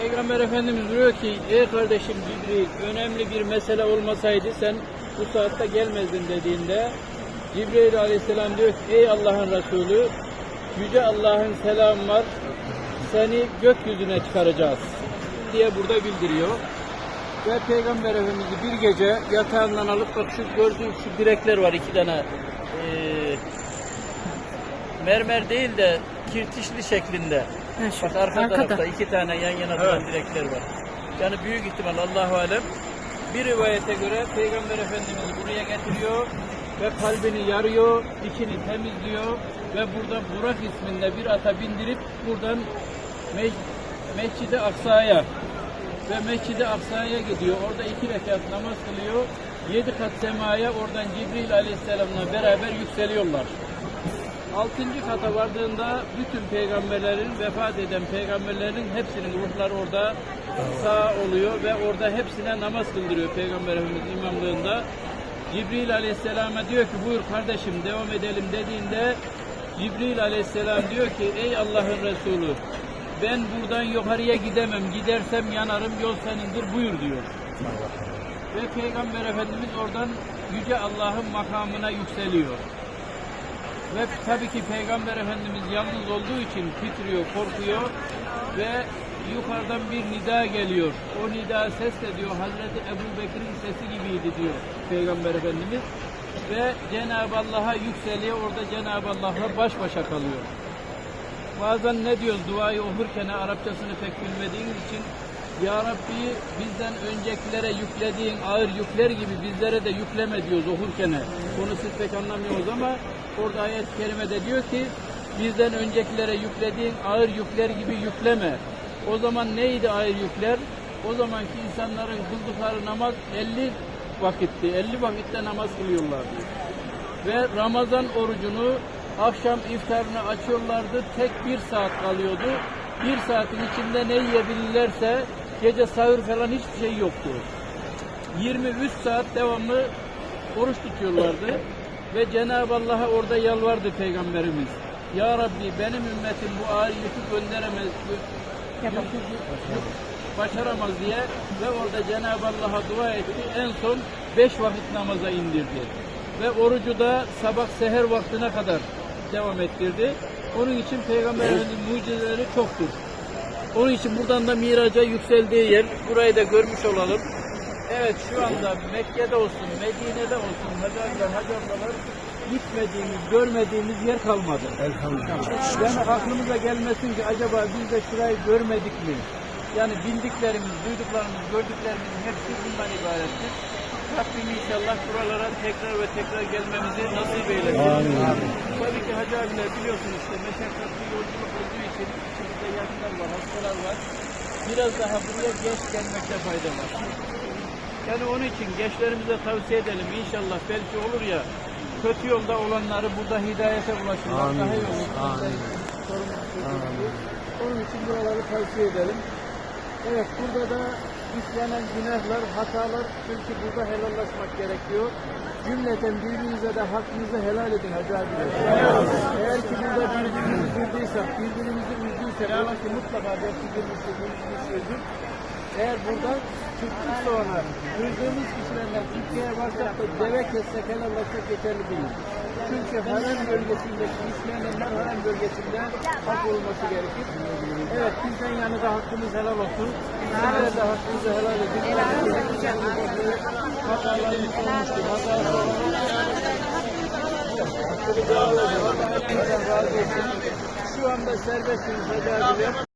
Peygamber Efendimiz diyor ki ey kardeşim Cibril önemli bir mesele olmasaydı sen bu saatte gelmezdin dediğinde Cibril aleyhisselam diyor ki ey Allah'ın Resulü Yüce Allah'ın selamı var seni gökyüzüne çıkaracağız diye burada bildiriyor. Ve Peygamber Efendimiz'i bir gece yatağından alıp bak şu gördüğün şu direkler var iki tane eee, mermer değil de kirtişli şeklinde. Ha, şu Bak arka arkada. tarafta iki tane yan yana duran direkler var. Yani büyük ihtimal Allahu alem bir rivayete göre Peygamber Efendimiz buraya getiriyor ve kalbini yarıyor, içini temizliyor ve burada Burak isminde bir ata bindirip buradan Mec- Mescid-i Aksa'ya ve Mescid-i Aksa'ya gidiyor. Orada iki rekat namaz kılıyor. Yedi kat semaya oradan Cibril Aleyhisselam'la beraber yükseliyorlar. Altıncı kata vardığında bütün peygamberlerin, vefat eden peygamberlerin hepsinin ruhları orada sağ oluyor ve orada hepsine namaz kıldırıyor Peygamber Efendimiz imamlığında. Cibril Aleyhisselam'a diyor ki buyur kardeşim devam edelim dediğinde Cibril Aleyhisselam diyor ki ey Allah'ın Resulü ben buradan yukarıya gidemem gidersem yanarım yol senindir buyur diyor. Ve Peygamber Efendimiz oradan Yüce Allah'ın makamına yükseliyor. Ve tabii ki Peygamber Efendimiz yalnız olduğu için titriyor, korkuyor ve yukarıdan bir nida geliyor. O nida ses diyor Hazreti Ebu Bekir'in sesi gibiydi diyor Peygamber Efendimiz. Ve Cenab-ı Allah'a yükseliyor, orada Cenab-ı Allah'la baş başa kalıyor. Bazen ne diyoruz duayı okurken Arapçasını pek bilmediğimiz için Ya Rabbi bizden öncekilere yüklediğin ağır yükler gibi bizlere de yükleme diyoruz okurken. Bunu siz pek anlamıyoruz ama orada ayet-i kerimede diyor ki bizden öncekilere yüklediğin ağır yükler gibi yükleme. O zaman neydi ağır yükler? O zamanki insanların kıldıkları namaz 50 vakitti. 50 vakitte namaz kılıyorlardı ve Ramazan orucunu akşam iftarını açıyorlardı. Tek bir saat kalıyordu. Bir saatin içinde ne yiyebilirlerse gece sahur falan hiçbir şey yoktu. 23 saat devamlı oruç tutuyorlardı. Ve Cenab-ı Allah'a orada yalvardı Peygamberimiz. Ya Rabbi benim ümmetim bu ağır yükü gönderemez, başaramaz diye ve orada Cenab-ı Allah'a dua etti. En son beş vakit namaza indirdi. Ve orucu da sabah seher vaktine kadar devam ettirdi. Onun için Peygamber Efendimiz mucizeleri çoktur. Onun için buradan da miraca yükseldiği yer, burayı da görmüş olalım. Evet şu anda Mekke'de olsun, Medine'de olsun hacılar, hacılar gitmediğimiz, görmediğimiz yer kalmadı. Yani aklımıza gelmesin ki acaba biz de şurayı görmedik mi? Yani bildiklerimiz, duyduklarımız, gördüklerimizin hepsi bundan ibarettir. Rabbim inşallah buralara tekrar ve tekrar gelmemizi nasip eylesin. Tabii ki Hacı abiler biliyorsunuz işte meşakkatli yolculuk olduğu için içimizde yaşlılar var, hastalar var. Biraz daha buraya geç gelmekte fayda var. Yani onun için gençlerimize tavsiye edelim inşallah belki olur ya kötü yolda olanları burada hidayete ulaşırlar. Daha iyi olur. Sorumluluk çekilir. Onun için buraları tavsiye edelim. Evet burada da işlenen günahlar, hatalar çünkü burada helallaşmak gerekiyor. Cümleten birbirinize de hakkınızı helal edin Hacı abiler. Eğer ki burada birbirimizi kırdıysek, birbirimizi üzdüysek, Allah ki mutlaka belki birbirimizi üzmüşüzdür. Eğer buradan çıktık sonra kırdığımız kişilerden Türkiye'ye varsak da deve kessek helallaşsak yeterli değil. Çünkü harem bölgesindeki işleyenler harem bölgesinde hak olması gerekir. Evet bizden yanı da hakkımız helal olsun. Sizler de hakkınızı helal edin. Hatalarımız olmuştur. Hatalar Hakkınızı helal olsun. Şu anda serbestsiniz Hacı abiler.